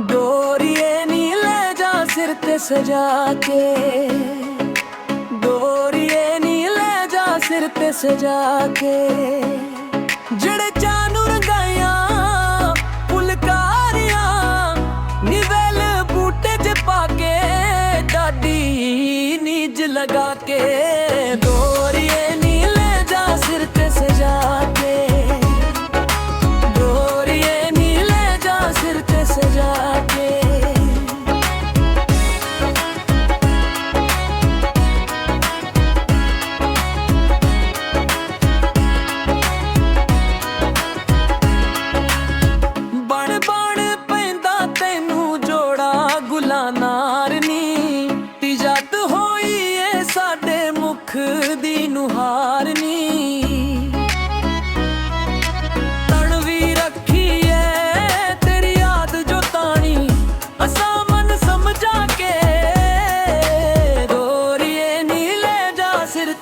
ਡੋਰੀਏ ਨੀ ਲੈ ਜਾ ਸਿਰ ਤੇ ਸਜਾ ਕੇ ਡੋਰੀਏ ਨੀ ਲੈ ਜਾ ਸਿਰ ਤੇ ਸਜਾ ਕੇ ਜਿਹੜੇ ਚਾਨੂ ਰੰਗਾਈਆਂ ਫੁਲਕਾਰੀਆਂ ਨਿਵਲ ਬੂਟੇ 'ਚ ਪਾ ਕੇ ਦਾਦੀ ਨੀਜ ਲਗਾ ਕੇ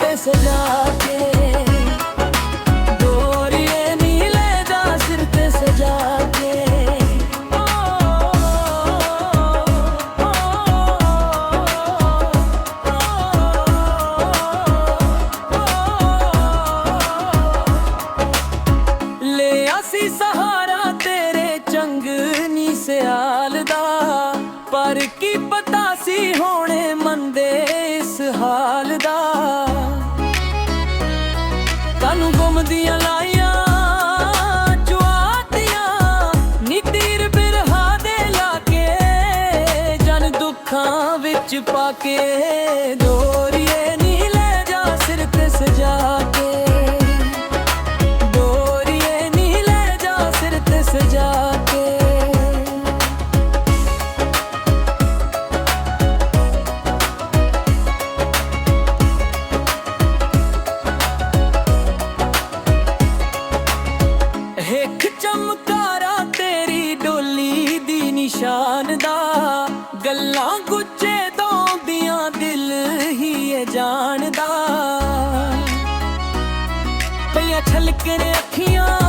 ਤੇ ਸਜਾ ਕੇ। ਦੋਰੀਏ ਨੀ ਲੈ ਜਾ ਸਿਰ ਤੇ ਸਜਾ ਕੇ। ਲੈ ਅਸੀਂ ਸਹਾਰਾ ਤੇਰੇ ਚੰਗ ਨੀ ਸਿਆਲ ਦਾ। ਪਰ ਕੀ ਪਤਾ ਸੀ ਹੋਣੇ ਮੰਦੇ ਇਸ ਹਾਲ ਦਾ। ਵਿੱਚ ਪਾ ਕੇ ਦੋਰੀਏ ਨੀ ਲੈ ਜਾ ਸਿਰ ਤੇ ਸਜਾ ਕੇ। ਦੋਰੀਏ ਨੀ ਲੈ ਜਾ ਸਿਰ ਤੇ ਸਜਾ ਕੇ। ਇੱਕ ਚਮਕਾਰਾ ਤੇਰੀ ਡੋਲੀ ਦੀ ਨਿਸ਼ਾਨ ਦਾ। ਗੱਲਾਂ ਛਲਕਣ ਅੱਖੀਆਂ।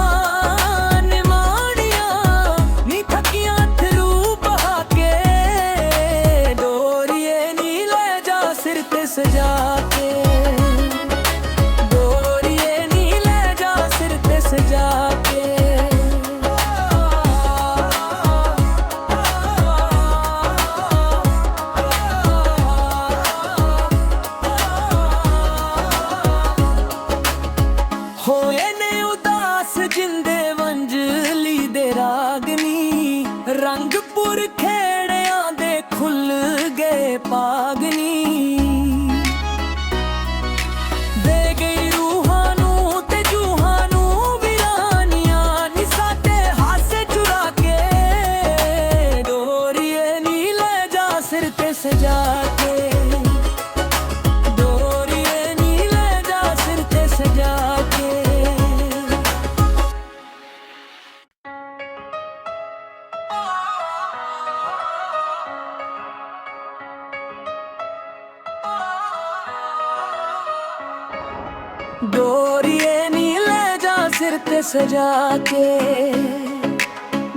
ਡੋਰੀਏ ਨੀ ਲੈ ਜਾ ਸਿਰ ਤੇ ਸਜਾ ਕੇ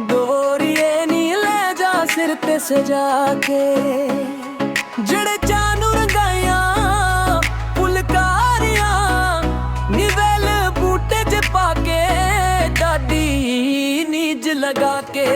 ਡੋਰੀਏ ਨੀ ਲੈ ਜਾ ਸਿਰ ਤੇ ਸਜਾ ਕੇ ਜਿਹੜੇ ਚਾਨੂ ਰੰਗਾਈਆਂ ਫੁਲਕਾਰੀਆਂ ਨਿਵਲ ਬੂਟੇ 'ਚ ਪਾ ਕੇ ਡਾਡੀ ਨੀਜ ਲਗਾ ਕੇ